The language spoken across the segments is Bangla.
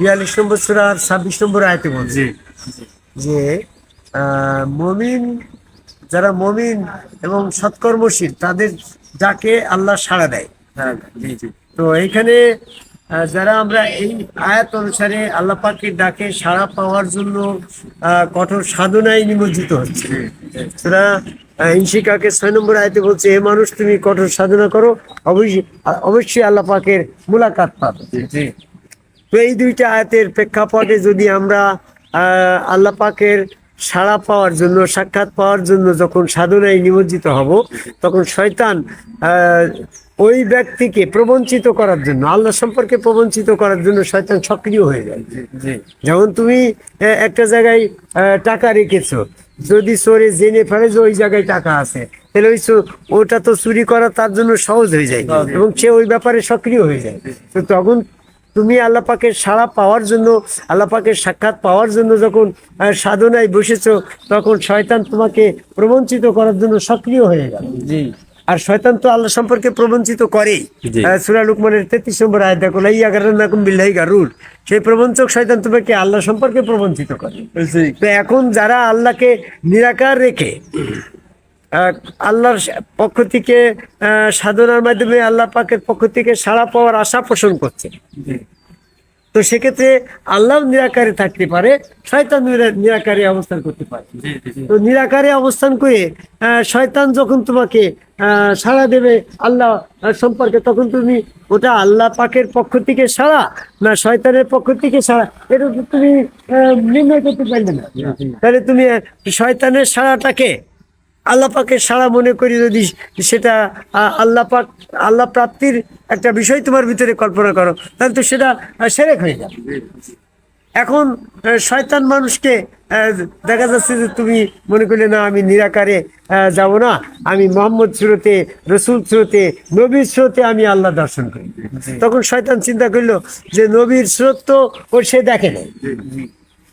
বিয়াল্লিশ নম্বর সুরার ছাব্বিশ নম্বর আয়তে বলছে। যে মমিন যারা মমিন এবং সৎকর্মশীল তাদের ডাকে আল্লাহ সাড়া দেয়। হ্যাঁ জি জি। তো এইখানে যারা আমরা এই আয়াত অনুসারে আল্লাহ পাকের ডাকে সাড়া পাওয়ার জন্য কঠোর সাধনায় নিমজ্জিত হচ্ছে। তারা ইনশিকাকে ছয় নম্বর আয়তে বলছে এ মানুষ তুমি কঠোর সাধনা করো অবশ্যই অবশ্যই আল্লাহ পাকের মুলাকাত পাবে। জি। তো এই দুইটা আয়াতের প্রেক্ষাপটে যদি আমরা আল্লাহ পাকের সাড়া পাওয়ার জন্য সাক্ষাৎ পাওয়ার জন্য যখন সাধনায় নিমজ্জিত হব তখন শয়তান ওই ব্যক্তিকে প্রবঞ্চিত করার জন্য আল্লাহ সম্পর্কে প্রবঞ্চিত করার জন্য শয়তান সক্রিয় হয়ে যায়। যেমন তুমি একটা জায়গায় টাকা রেখেছো যদি চোরে জেনে ফেলে যে ওই জায়গায় টাকা আছে তাহলে ওই ওটা তো চুরি করা তার জন্য সহজ হয়ে যায় এবং সে ওই ব্যাপারে সক্রিয় হয়ে যায়। তো তখন তুমি আল্লাহ পাকের সাড়া পাওয়ার জন্য আল্লাহ পাকের সাক্ষাৎ পাওয়ার জন্য যখন সাধনায় বসেছো তখন শয়তান তোমাকে প্রবঞ্চিত করার জন্য সক্রিয় হয়ে গেল। জি। আর শয়তান তো আল্লাহ সম্পর্কে প্রবঞ্চিত করেই। জি। আহ, সূরা লুকমানের তেত্রিশ নম্বর আয়াত দেখো লাইয়া গারান্নাকুম বিল্লাহি গারুর সেই প্রবঞ্চক শয়তান তোমাকে আল্লাহ সম্পর্কে প্রবঞ্চিত করে। তো এখন যারা আল্লাহকে নিরাকার রেখে আল্লাহর পক্ষ থেকে আহ, সাধনার মাধ্যমে আল্লাহ পাকের পক্ষ থেকে সাড়া পাওয়ার আশা পোষণ করছে। তো সেক্ষেত্রে আল্লাহ নিরাকারে থাকতে পারে শয়তান নিরাকারে অবস্থান করতে পারে। তো নিরাকারে অবস্থান করে শয়তান যখন তোমাকে আহ, সাড়া দেবে আল্লাহ সম্পর্কে তখন তুমি ওটা আল্লাহ পাকের পক্ষ থেকে সাড়া না শয়তানের পক্ষ থেকে সাড়া এটা তুমি নির্ণয় করতে পারবে না। তাহলে তুমি শয়তানের সাড়াটাকে আল্লাহ সারা মনে করি যদি সেটা আহ, আল্লাহ প্রাপ্তির একটা বিষয় তোমার ভিতরে কল্পনা করো তাহলে তো সেটা সেরেক হয়ে যাবে। এখন শয়তান মানুষকে দেখা যাচ্ছে যে তুমি মনে করলে না আমি নিরাকারে যাব না। আমি মোহাম্মদ স্রোতে রসুল স্রোতে নবীর স্রোতে আমি আল্লাহ দর্শন করি। তখন শয়তান চিন্তা করল যে নবীর স্রোত তো ও সে দেখে নেই।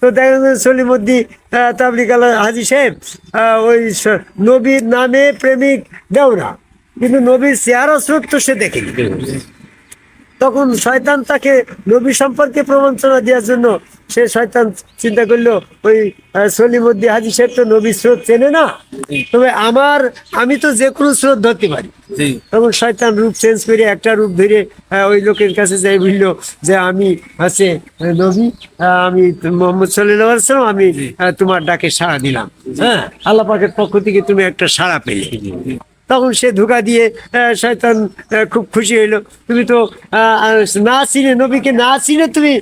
তো দেখা যাচ্ছে সলিমদ্দি তাবলিক আল্লাহ হাজি সাহেব ওই নবীর নামে প্রেমিক দেওরা। কিন্তু নবীর চেহারা স্রোত তো সে দেখেনি। তখন শয়তান তাকে নবী সম্পর্কে প্রবঞ্চনা দেওয়ার জন্য সে শয়তান চিন্তা করল ওই সলিমুদ্দি হাজি সাহেব তো নবী স্রোত চেনে না? তবে আমার আমি তো যে কোনো স্রোত ধরতে পারি। তখন শয়তান রূপ চেঞ্জ করে একটা রূপ ধরে ওই লোকের কাছে যাই বলল যে আমি আছে নবী আমি মোহাম্মদ সাল্লাহ সাল্লাম আমি তোমার ডাকে সাড়া দিলাম। হ্যাঁ আল্লাহ পাকের পক্ষ থেকে তুমি একটা সাড়া পেলে। তখন সে ধোকা দিয়ে শয়তান খুব খুশি হইল। তুমি তো না চিনে নবীকে না চিনে তুমি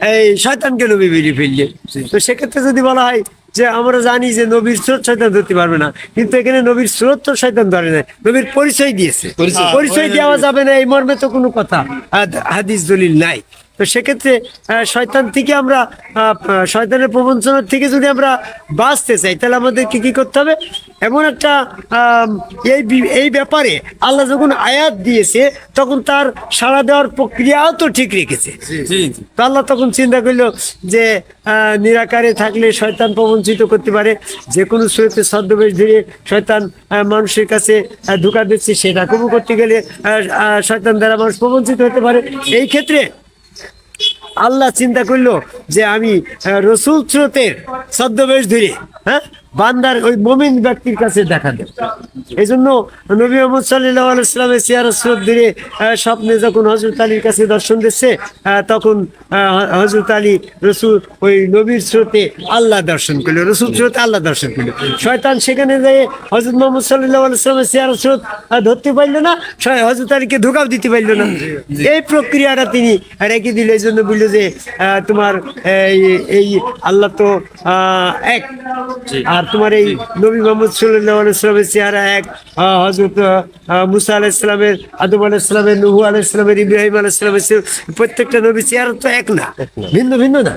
এই শয়তানকে নবী বেরিয়ে ফেললে। তো সেক্ষেত্রে যদি বলা হয় যে আমরা জানি যে নবীর স্রোত শয়তান ধরতে পারবে না কিন্তু এখানে নবীর স্রোত তো শয়তান ধরে না নবীর পরিচয় দিয়েছে। পরিচয়। দেওয়া যাবে না এই মর্মে তো কোনো কথা হাদিস দলিল নাই। তো সেক্ষেত্রে শয়তান থেকে আমরা শয়তানের প্রবঞ্চনার থেকে যদি আমরা বাঁচতে চাই তাহলে আমাদেরকে কি করতে হবে? এমন একটা এই এই ব্যাপারে আল্লাহ যখন আয়াত দিয়েছে তখন তার সাড়া দেওয়ার প্রক্রিয়াও তো ঠিক রেখেছে। তো আল্লাহ তখন চিন্তা করল যে নিরাকারে থাকলে শয়তান প্রবঞ্চিত করতে পারে। যে কোনো স্রোতে ছদ্মবেশ ধরে শয়তান মানুষের কাছে ধোকা দিচ্ছে সেটা কবু করতে গেলে শয়তান দ্বারা মানুষ প্রবঞ্চিত হতে পারে। এই ক্ষেত্রে আল্লাহ চিন্তা করল যে আমি রসুল স্রোতের ছদ্মবেশ ধরে হ্যাঁ? বান্দার ওই মমিন ব্যক্তির কাছে দেখা দেব এই জন্য নবী মোহাম্মদ সাল্লাহ আলাইসলামের চেয়ার স্রোত ধরে স্বপ্নে যখন হজরত আলীর কাছে দর্শন দিচ্ছে তখন হজরত আলী রসুল ওই নবীর স্রোতে আল্লাহ দর্শন করল রসুল স্রোতে আল্লাহ দর্শন করল। শয়তান সেখানে যেয়ে হজরত মোহাম্মদ সাল্লাহ আলাইসলামের চেয়ার স্রোত ধরতে পারল না শয়- হজরত আলীকে ধোকাও দিতে পারল না। এই প্রক্রিয়াটা তিনি রেখে দিল এই জন্য বলল যে আহ, তোমার এই এই আল্লাহ তো আহ, এক। আর তোমার এই নবী মোহাম্মদ সাল্লাহ আলাইসলামের চেহারা এক। হজরত মুসা আলাইসলামের আদম আলাইসলামের নুহু আলাইসলামের ইব্রাহিম আলাইসলামের প্রত্যেকটা নবী চেহারা তো এক না ভিন্ন ভিন্ন না।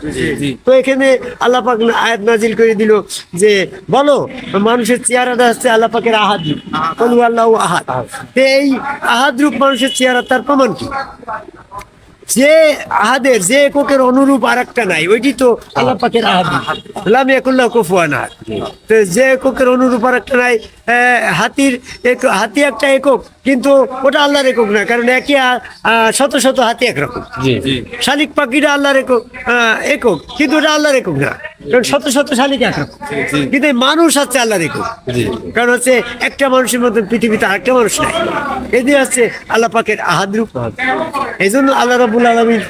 তো এখানে আল্লাহ পাক আয়াত নাজিল করে দিল যে বলো মানুষের চেহারাটা হচ্ছে আল্লাহ পাকের আহাদ আল্লাহ আহাদ। এই আহাদ রূপ মানুষের চেহারা তার প্রমাণ কি? যে আহাদের যে এককের অনুরূপ আর একটা নাই ওইটি তো আল্লাহ পাকের আহাদ। লাম একুল্লাহ কফুয়ান আহাদ। তো যে এককের অনুরূপ আর একটা নাই হাতির এক হাতি একটা একক কিন্তু ওটা আল্লাহর একক না কারণ একই শত শত হাতি একরকম। শালিক পাখিটা আল্লাহর একক একক কিন্তু ওটা আল্লাহর একক না। কারণ শত শত শালিক একরকম। কিন্তু মানুষ হচ্ছে আল্লাহর একক কারণ হচ্ছে একটা মানুষের মতন পৃথিবীতে আরেকটা মানুষ নাই। এদি হচ্ছে আল্লাহ পাকের আহাদ রূপ। এই জন্য আল্লাহ রাবুল আলমীর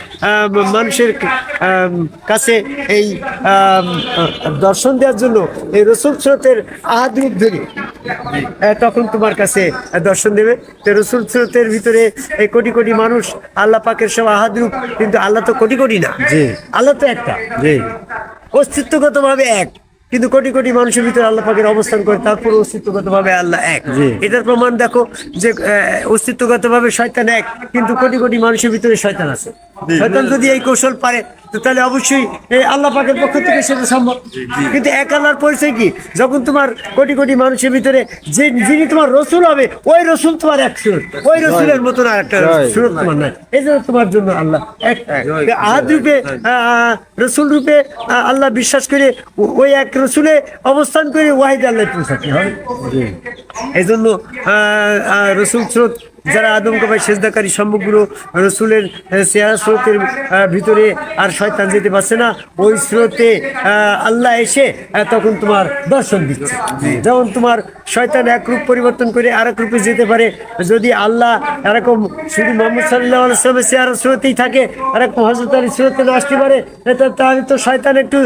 মানুষের কাছে এই দর্শন দেওয়ার জন্য এই রসুল স্রোতের আহাদ রূপ ধরে। তখন তোমার কাছে দর্শন দেবে। তো রসুল স্রোতের ভিতরে এই কোটি কোটি মানুষ আল্লাহ পাকের সব আহাদ রূপ কিন্তু আল্লাহ তো কোটি কোটি না। আল্লাহ তো একটা। জি। অস্তিত্বগতভাবে এক। কিন্তু কোটি কোটি মানুষের ভিতরে আল্লাহ পাকের অবস্থান করে তারপর অস্তিত্বগতভাবে আল্লাহ এক। এটার প্রমাণ দেখো যে অস্তিত্বগতভাবে শয়তান এক কিন্তু কোটি কোটি মানুষের ভিতরে শয়তান আছে। যদি এই কৌশল পারে তো তাহলে অবশ্যই এই আল্লাহ পাকের পক্ষ থেকে সেটা সম্ভব। কিন্তু এক আল্লাহর পরিচয় কি? যখন তোমার কোটি কোটি মানুষের ভিতরে যে যিনি তোমার রসুল হবে ওই রসুল তোমার এক সুরত। ওই রসুলের মতন আর একটা সুরত তোমার নাই। এই জন্য তোমার জন্য আল্লাহ এক আহাদ রূপে রসুল রূপে আল্লাহ বিশ্বাস করে ওই এক রসুলে অবস্থান করে ওয়াহিদ আল্লাহ হবে এই জন্য রসুল স্রোত যারা আদম কবাই সেজদাকারী সমগ্র রসুলের চেহারা স্রোতের ভিতরে আর শয়তান যেতে পারছে না, ওই স্রোতে আল্লাহ এসে তখন তোমার দর্শন দিচ্ছে যেমন তোমার শয়তান এক রূপ পরিবর্তন করে আর এক রূপে যেতে পারে, যদি আল্লাহ এরকম শুধু মোহাম্মদ সাল্লাহ আলাইসলামের চেহারা স্রোতেই থাকে এরকম হজরত আলী স্রোতে আসতে পারে তাহলে তো শয়তান একটু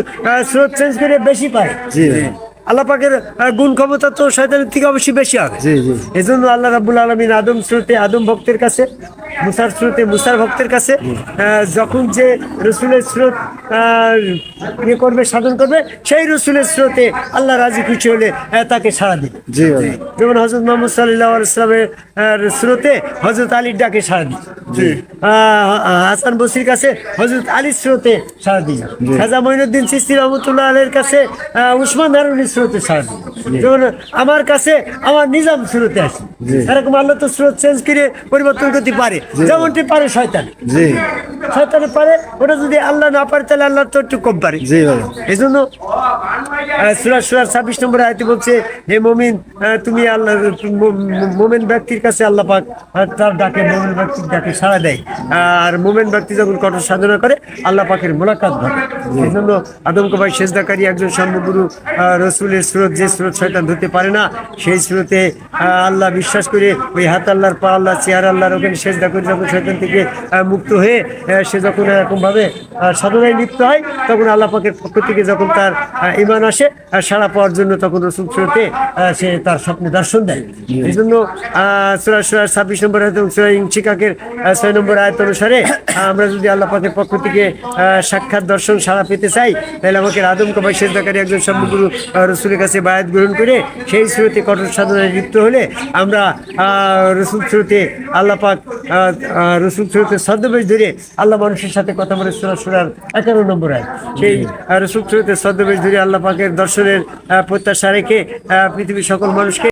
স্রোত চেঞ্জ করে বেশি পায়। আল্লাহ পাকের আহ, গুণ ক্ষমতা তো শয়তানের থেকে অবশ্যই বেশি হবে। এই জন্য আল্লাহ রাবুল আলমিন আদম স্রোতে আদম ভক্তের কাছে মুসার স্রোতে মুসার ভক্তের কাছে যখন যে রসুলের স্রোত ইয়ে করবে সাধন করবে সেই রসুলের স্রোতে আল্লাহ রাজি খুশি হলে তাকে সাড়া দিবে। যেমন হজরত মোহাম্মদ সাল্লাহ ইসলামের স্রোতে হজরত আলীর ডাকে সাড়া দিই হাসান বসির কাছে হজরত আলীর স্রোতে সাড়া দিই খাজা মঈনুদ্দিন সিস্তি রহমতুল্লাহ আলের কাছে উসমান হারুনির স্রোতে সাড়া দিই যেমন আমার কাছে আমার নিজাম স্রোতে আসে এরকম আল্লাহ তো স্রোত চেঞ্জ করে পরিবর্তন করতে পারে। যেমনটি পারে শয়তান। শয়তানে পারে ওটা যদি আল্লাহ না পারে তাহলে আল্লাহ তো একটু কম পারে। এই জন্য সুরা সুরার ছাব্বিশ নম্বর আয়তে বলছে হে মমিন তুমি আল্লাহ মোমেন ব্যক্তির কাছে আল্লাহ পাক তার ডাকে মোমেন ব্যক্তির ডাকে সাড়া দেয়। আর মোমেন ব্যক্তি যখন কঠোর সাধনা করে আল্লাহ পাকের মোলাকাত ঘটে। এই জন্য আদম কবাই সেজদাকারী একজন সর্বগুরু আহ, রসুলের স্রোত যে স্রোত শয়তান ধরতে পারে না। সেই স্রোতে আল্লাহ বিশ্বাস করে ওই হাত আল্লাহর, পা আল্লাহ চেয়ার আল্লাহর ওখানে সেজদা করে যখন শয়তান থেকে মুক্ত হয়ে সে যখন এরকমভাবে সাধনায় লিপ্ত হয়, তখন আল্লাহ পাকের পক্ষ থেকে যখন তার ইমান আসে সাড়া পাওয়ার জন্য তখন রসুল স্রোতে সে তার স্বপ্নে দর্শন দেয়। এই জন্য সুরা সুরা ছাব্বিশ নম্বর আয়ত সুরা ইংশিকাকের ছয় নম্বর আয়ত অনুসারে, আমরা যদি আল্লাহ পাকের পক্ষ থেকে সাক্ষাৎ দর্শন, সাড়া পেতে চাই, তাহলে আমাকে আদম কবাই সেজদাকারী একজন সম্পগুরু রসুলের কাছে বায়াত গ্রহণ করে সেই স্রোতে কঠোর সাধনায় যুক্ত হলে আমরা রসুল স্রোতে আল্লাপাক রসুল স্রোতে ছদ্মবেশ ধরে আল্লাহ মানুষের সাথে কথা বলে সোনা সোনার এগারো নম্বর হয় সেই রসুল স্রোতে ছদ্মবেশ ধরে আল্লাহ পাকের দর্শনের প্রত্যাশা রেখে পৃথিবীর সকল মানুষকে